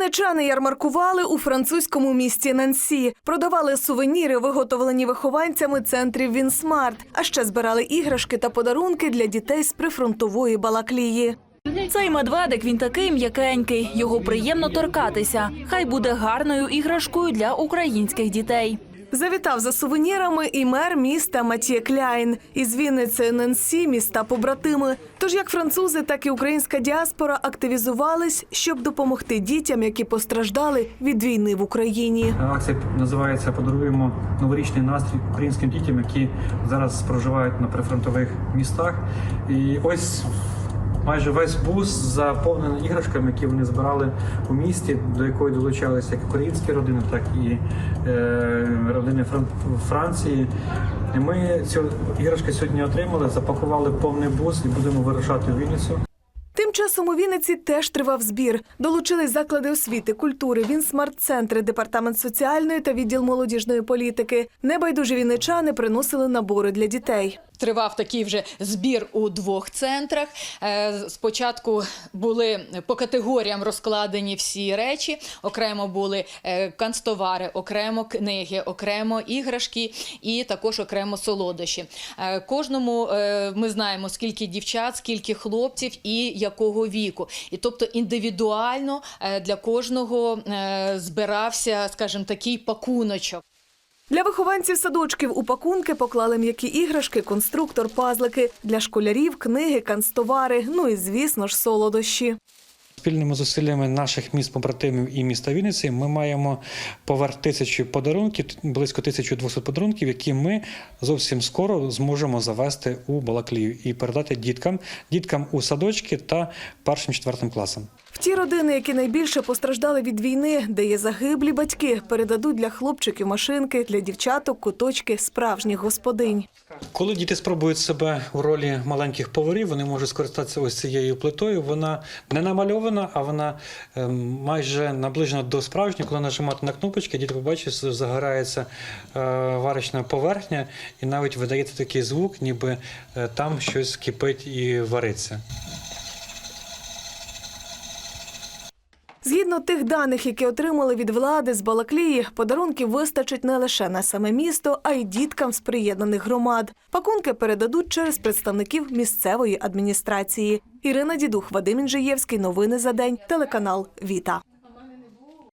Вінничани ярмаркували у французькому місті Нансі, продавали сувеніри, виготовлені вихованцями центрів Вінсмарт, а ще збирали іграшки та подарунки для дітей з прифронтової Балаклії. Цей медведик він такий м'якенький. Його приємно торкатися. Хай буде гарною іграшкою для українських дітей. Завітав за сувенірами і мер міста Матє Кляйн із Вінниці Нансі, міста побратими. Тож як французи, так і українська діаспора активізувались, щоб допомогти дітям, які постраждали від війни в Україні. Акція називається Подаруємо новорічний настрій українським дітям, які зараз проживають на прифронтових містах. І ось майже весь бус заповнений іграшками, які вони збирали у місті, до якої долучалися як українські родини, так і е, родини Фран- Франції. І ми ці іграшки сьогодні отримали, запакували повний бус і будемо вирушати в Вінницю. Тим часом у Вінниці теж тривав збір. Долучились заклади освіти, культури, Вінсмарт-центри, департамент соціальної та відділ молодіжної політики. Небайдужі вінничани приносили набори для дітей. Тривав такий вже збір у двох центрах. Е, Спочатку були по категоріям розкладені всі речі. Окремо були е, канцтовари, окремо книги, окремо іграшки і також окремо солодощі. Е, Кожному ми знаємо, скільки дівчат, скільки хлопців і якого віку. І тобто індивідуально для кожного збирався, скажімо, такий пакуночок. Для вихованців садочків у пакунки поклали м'які іграшки, конструктор, пазлики. Для школярів книги, канцтовари, ну і звісно ж солодощі. Спільними зусиллями наших міст побратимів і міста Вінниці ми маємо поверх тисячі подарунків, близько 1200 подарунків, які ми зовсім скоро зможемо завести у Балаклію і передати діткам, діткам у садочки та першим четвертим класам. В ті родини, які найбільше постраждали від війни, де є загиблі батьки, передадуть для хлопчиків машинки, для дівчаток куточки справжніх господинь. Коли діти спробують себе у ролі маленьких поварів, вони можуть скористатися ось цією плитою. Вона не намальована, а вона ем, майже наближена до справжньої. Коли нажимати на кнопочки, діти побачать, що загорається е, варочна поверхня, і навіть видається такий звук, ніби е, там щось кипить і вариться. Згідно тих даних, які отримали від влади з Балаклії, подарунків вистачить не лише на саме місто, а й діткам з приєднаних громад. Пакунки передадуть через представників місцевої адміністрації. Ірина Дідух, Вадим Інжиєвський. Новини за день. Телеканал Віта.